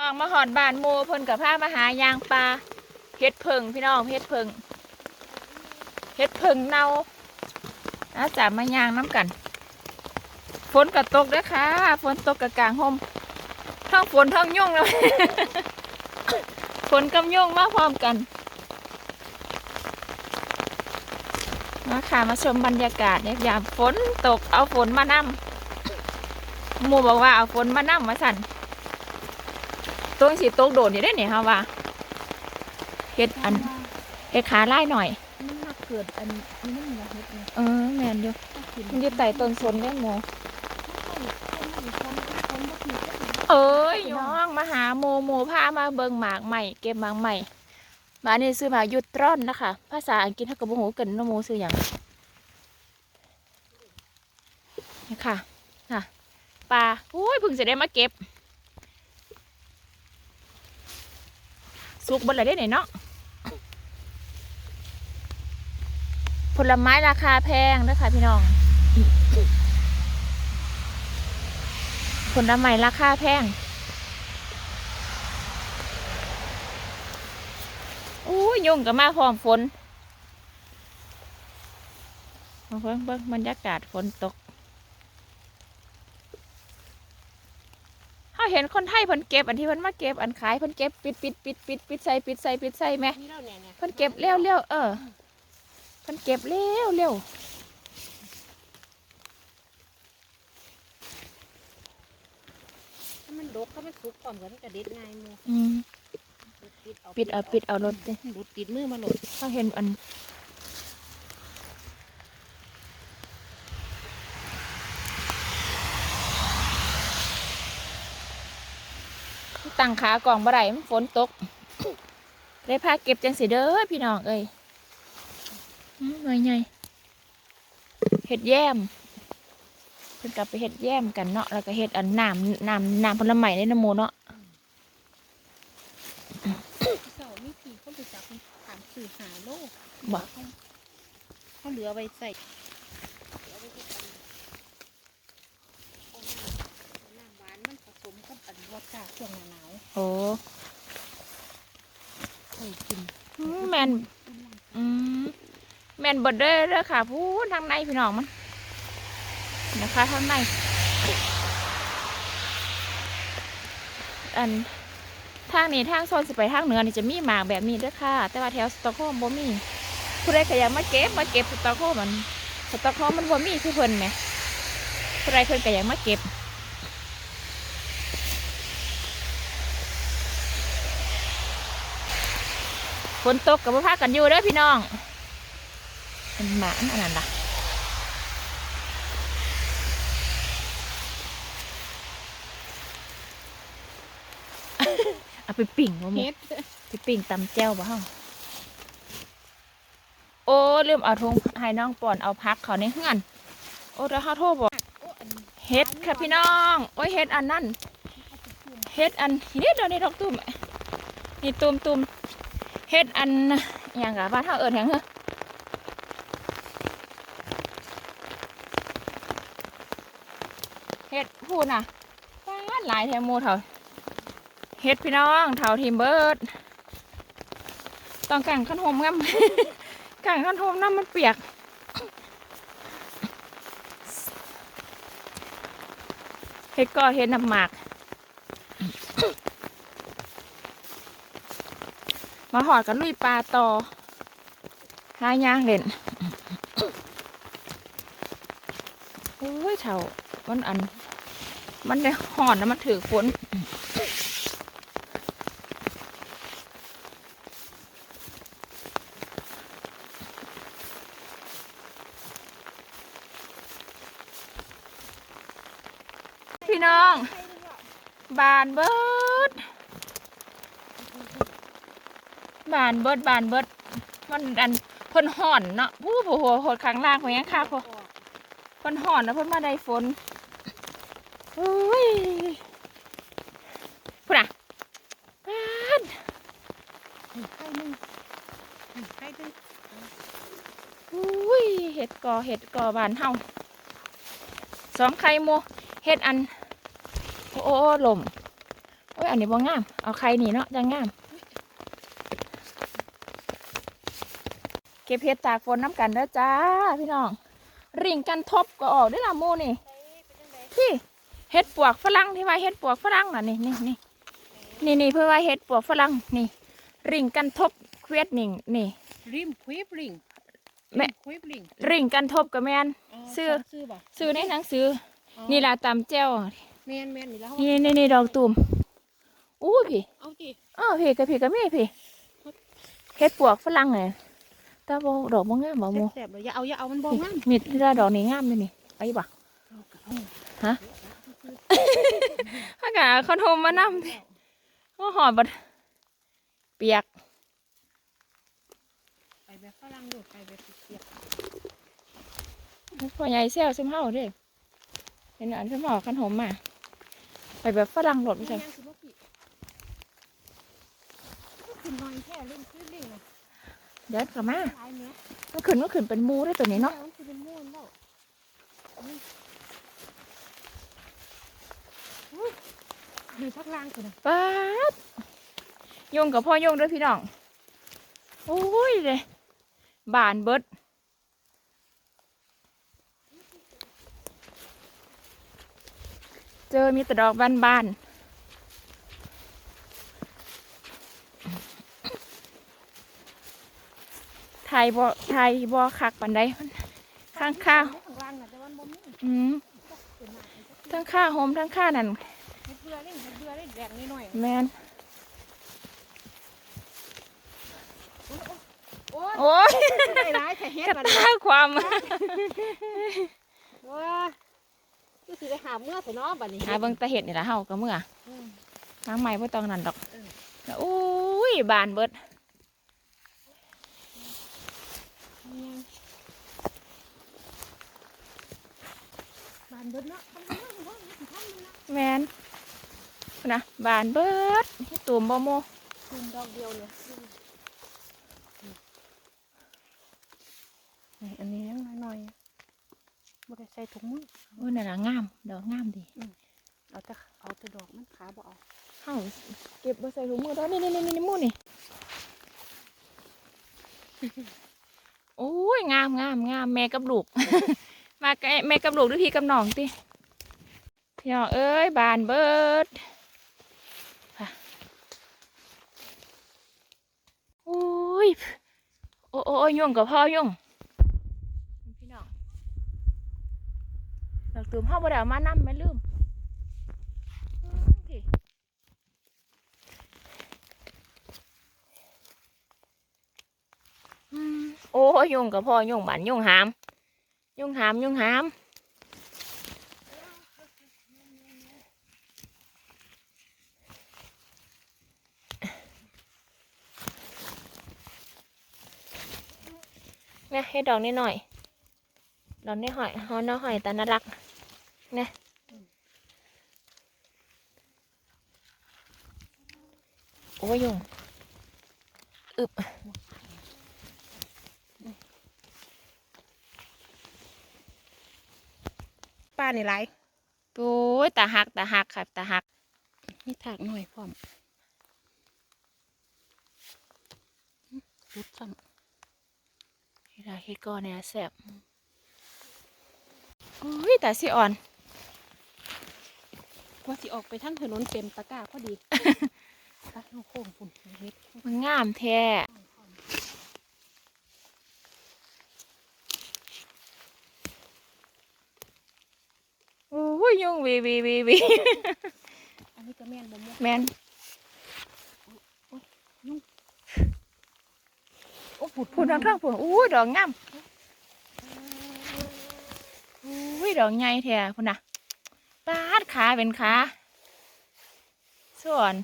อนบ้านโมเพิ่นกับผ้ามาหายางปลาเฮ็ดเพิงพี่น้องเฮ็ดเพิงเฮ็ดเพิงเน่าอาจารย์มายางน้ำกัน ฝนก็ตกเด้อค่ะ ฝนตกกะกลางห่มทั้งฝนทั้งยุ่งเลยฝนกับยุ่งมาพร้อมกันมาค่ะมาชมบรรยากาศเนี่ยยามฝนตกเอาฝนมานำหมูบอกว่าเอาฝนมานำมาสั่น ตัวสีตกโดดอยู่ได้เนี่ยฮะว่าเฮ็ดอันเฮ็ดขาไล่หน่อยมันมาเกิดอันนี้มันมาเฮ็ดเนี่ยเออแม่นอยู่ถ้ากินมันอยู่ไต่ต้นสนเนี่ยหมูเอ้ยน้องมาหาโมโมพามาเบิ่งหมากใหม่เก็บหมากใหม่มาเนี่ซื้อหมากยุตรอนนะคะ ภาษาอังกฤษเขาก็บ่ฮู้กันนาะโมซื้อหยังนี่ค่ะค่ะปลาอุ้ยเพิ่งจะได้มาเก็บ สุกบนอะไรได้ไหนเนาะผลไม้ราคาแพงนะคะพี่น้อง ผลไม้ราคาแพงอู้ยยุงกับมาพร้อมฝนมาเบิ่งเบิ่งบรรยากาศฝนตก เขาเห็นคนไทยเพิ่นเก็บอันที่เพิ่นมาเก็บอันขายเพิ่นเก็บปิดปิดปิดปิดปิดใส่ปิดใส่ปิดใส่แม่นี่เราเนี่ยเนี่ยเพิ่นเก็บเร็วเร็วเออเพิ่นเก็บเร็วเร็วถ้ามันดกถ้ามันสุกก่อนก็มันจะเด็ดง่ายหมูอืมปิดเอาปิดเอารถดิหลุดติดมือมาหลดเขาเห็นอัน ตั้งขากล่องบ่ได้มันฝนตกได้พาเก็บจังสิเด้อพี่น้องเอ้ยอืมหน่อยใหญ่เห็ดแย้มเพิ่นกลับไปเห็ดแย้มกันเนาะแล้วก็เห็ดอันน้ำน้ำน้ำผลไม้ในน้ำหมูเนาะเสามีผีเขาไปจับมันถามสื่อหาโลกบ่เขาเหลือไว้ใส่เหลือไว้ใส่กันเอาน้ำเอาน้ำหวานมันผสม กับอันวอดก้าช่วงหนาวโอ้เคยกินอืมแมนอืมแมนเบดเด้อเด้อค่ะพูดทางในพี่น้องมันนะคะทางในอันทางนี้ทางโซนสิไปทางเหนือนี่จะมีหมากแบบนี้เด้อค่ะ แต่ว่าแถวสตอกโฮล์มบ่มีผู้ใดก็อยากมาเก็บมาเก็บสตอกโฮล์มมันสตอกโฮล์มมันบ่มีคือเพิ่นไหมผู้ใดเพิ่นก็อยากมาเก็บ ฝนตกกับพ่พากันอยู่เด้อพี่น้องเป็นหมาอันนั้นล่ะเอาไปปิ่งบ่แม่เฮ็ดไปปิ่งตำแจ้วบ่เฮาโอ้ลืมเอาทงให้น้องป่อนเอาพักเขาในเฮือน โอ้แล้วเฮาโทรบอกโอ้อันนี้เฮ็ดค่ะพี่น้อง โอ้ยเฮ็ดอันนั้นเฮ็ดอันนี่เดี๋ยวนี้ดอกตุ้มนี่ตุ้มตุ้ม เฮ็ดอันอย่างกะบ้านเฮาเอิ้นหยังเหรอเฮ็ดพูดน่ะฟ้าดหลายแถมมูเถาเฮ็ดพี่น้องเถาทีมเบิร์ดต้องกังขันหมงำกังขันหมน้ำมันเปียกเฮ็ดก็เฮ็ดน้ำหมาก มาหอดกันลุยปลาต่อหายางเล่นโอ้ยเถ่ามันอัน มันได้หอนนะมันถือฝนพี่น้อง บานเบิด บานเบิดบานเบิดมันอันเพิ่นห่อนเนาะผู้ผู้หัวหดข้างล่างของยังค่ะพอเพิ่นห่อนแล้วเพิ่นมาได้ฝนอุ้ยพุ่นอะบานไข่หนึ่งไข่ด้วยอุ้ยเห็ดกอเห็ดกอบานเฮาสองไข่โมเห็ดอัน โอ้โอ้ลมโอ้อ้ยอันนี้บ่งาม เอาใครนี่เนาะจะงาม ก็บเห็ดตากฝนน้ำกันเด้อจ้าพี่น้องริ่งกันทบก็ออกได้อละโมนี่พี่เห็ดปวกฝรั่งที่ว่าเห็ดปวกฝรั่งน่ะนี่นี่นี่นี่นี่เพื่อว่าเห็ดปวกฝรั่งนี่ ริ่งกันทบเควดนิ่งนี่ริมควิบลิงแม่ริควิบลิงริ่งกันทบกับแมนซื้อซื้อบ่ซื้อในหนังสือ นี่ล่ะตำแจ้วแมนแมนนี่แล้วนี่นี่นี่ดอกตูมอู้พี่เอาดิอ้าวพี่กับพี่กับแม่พี่เฮ็ดปวกฝรั่งเลย แตาบ่ดอกบ่งามบ่โมแสบๆเลยอย่าเอาอย่าเอามันบ่งามมีดที่ได้ดอกนี่งามเลยนี่ไอ้บ่ฮะถ้ากะเขาโทรมานำพี่ว่าหอดบัดเปียกไปแบบฝรั่งดูไปแบบเปียกพ่อใหญ่แซวซึมเฮาเด้เห็นอันซึมเฮาคันหอมมาไปแบบฝรั่งโดดๆไปซั่นยังสิบ่พี่ก็ขึ้นนอนแค่เล่นควิบลิงเลย เดี๋ยวกลับมาหลายเนี้ยมันขึ้นมันขึ้นเป็นหมูได้ตัวนี้เนาะมันคือเป็นม่วนแล้วนี่อุ้ยอยู่พักล่างคือนะป๊าดยงกับพ่อยงด้วยพี่น้อง โอ้ยเลยบานเบิดเจอมีแต่ดอกบานๆ ไทยบ่ไทยบ่คักปันใดมันข้างข้าวข้างล่างน่ะแต่ว่ามันบ่มีอืมขึ้นมามันก็ทั้งข้าโฮมทั้งข้านั่นเฮ็ดเบื่อเล่นเฮ็ดเบื่อเล่นแดงนิดหน่อยแมนโอ้ยโอ้ยได้ร้ายแต่เฮ็ดกระบัดตาความว้าคือสิไปหาเมื่อเถอะเนาะบัดนี้หาเบิ่งตาเห็ดนี่ละเฮาก็เมื่ออืมน้ำใหม่บ่ต้องนั่นดอกเออแล้วอุ้ยบานเบิด ยังบานเบิดเนาะทำเนาะทำเนาะสิทำมันเนาะแมนพุ่นนะบานเบิดเฮ็ดตูมบ่โมคืนดอกเดียวเลยนี่อันนี้ยังน้อยๆบ่ได้ใส่ถุงมืออุ้ยนั่นน่ะงามดอกงามดีเอาแต่เอาแต่ดอกมันขาบ่เอาเฮาเก็บบ่ใส่ถุงมือดอกนี่นี่นี่นี่หมู่นี่โอ้ยงามงามงามแม่กับลูกมากับ แม่กับลูกหรือพี่กับน้องติพี่น้องเอ้ยบานเบิดโอ้ยโอ้โอ้ยยุ่งกับพ่อยุ่งพี่น้องดอกตูมพ่อบ่ได้เอามานำแม่มอืมพี่อืมโอ้ยยุ่งกับพ่อยุ่งบันยุ่งหาม ยุ่งหามยุ่งหามเนี่ยให้ดอกนิดหน่อย ดอกนี้หอยหอยน้อหอยต่น่ารักเนี่ยโอ้ยยุงอึบ ป้านี่หลายโอ้ยตาหักตาหักครับตาหักมีถากหน่อยพร้อมรุดซ้เวลาเฮ็ดก้อนเนี่ยแซ่บโอ้ยตาสิอ่อนำว่าสิออกไปทั้งถนนเต็มตะกร้าพอดีตัดเอาโค้งปุ่นเฮ็ดมันงามแท้โอ้ยยุง วีวีวีวีอันนี้ก็แม่นบ่หมดแมนโอ้ผุดพูนทางทางพูนอู้ยดอกงามอู้ยดอกใหญ่แท้พุ่นน่ะปาดขาเป็นขาส่วน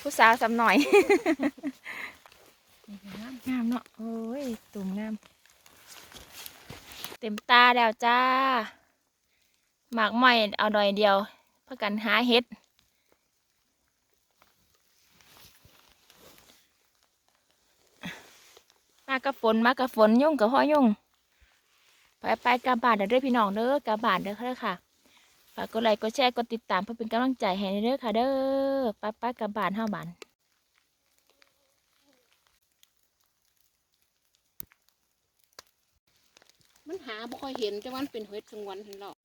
ผู้สาวสำหน่อยงามเนาะโอ้ยตุ่มงาม เต็มตาแล้วจ้า หมากไม้เอาดอยเดียวเพื่อกันหาเห็ดมากับฝนมากับฝนยุ่งกับพ่อยุ่งไปไปกลับบานเด้อพี่น้องเด้อกลับบานเด้อค่ะฝากกดไลค์กดแชร์กดติดตามเพื่อเป็นกำลังใจให้เด้อค่ะ เด้อป้าป้ากลับบานห้าบานมันหาบ่ค่อยเห็นจังวันเป็นเฮ็ดจังวันเห็นหรอ